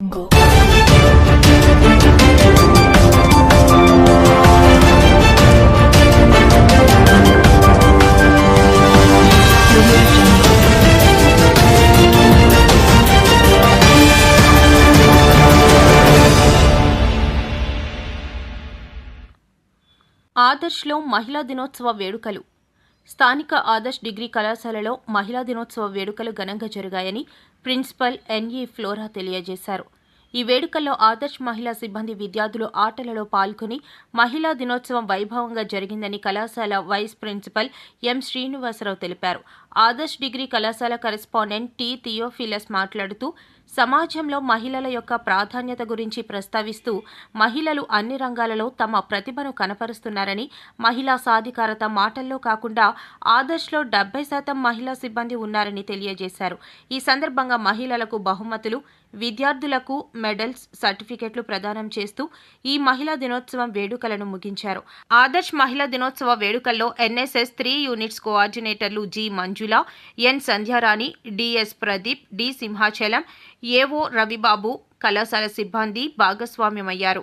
Go. ఆదర్శ్లో మహిళా దినోత్సవ వేడుకలు స్థానిక ఆదర్శ్ డిగ్రీ కళాశాలలో మహిళా దినోత్సవ వేడుకలు ఘనంగా జరిగాయని ప్రిన్సిపల్ ఎన్ఈ ఫ్లోరా తెలియజేశారు. ఈ వేడుకల్లో ఆదర్శ్ మహిళా సిబ్బంది విద్యార్థులు ఆటలలో పాల్గొని మహిళా దినోత్సవం వైభవంగా జరిగిందని కళాశాల వైస్ ప్రిన్సిపల్ ఎం శ్రీనివాసరావు తెలిపారు. ఆదర్శ్ డిగ్రీ కళాశాల కరెస్పాండెంట్ టి. థియోఫిలస్ మాట్లాడుతూ సమాజంలో మహిళల యొక్క ప్రాధాన్యత గురించి ప్రస్తావిస్తూ మహిళలు అన్ని రంగాలలో తమ ప్రతిభను కనపరుస్తున్నారని మహిళా సాధికారత మాటల్లో కాకుండా ఆదర్శ్లో డెబ్బై శాతం మహిళా సిబ్బంది ఉన్నారని తెలియజేశారు. ఈ సందర్భంగా మహిళలకు బహుమతులు విద్యార్థులకు మెడల్స్ సర్టిఫికెట్లు ప్రదానం చేస్తూ ఈ మహిళా దినోత్సవం వేడుకలను ముగించారు. ఆదర్శ్ మహిళా దినోత్సవ వేడుకల్లో NSS three units కోఆర్డినేటర్లు G. Manju Manjula N Sandhyarani DS Pradeep D Simhachalam AO Ravibabu కళాశాల సిబ్బంది భాగస్వామ్యమయ్యారు.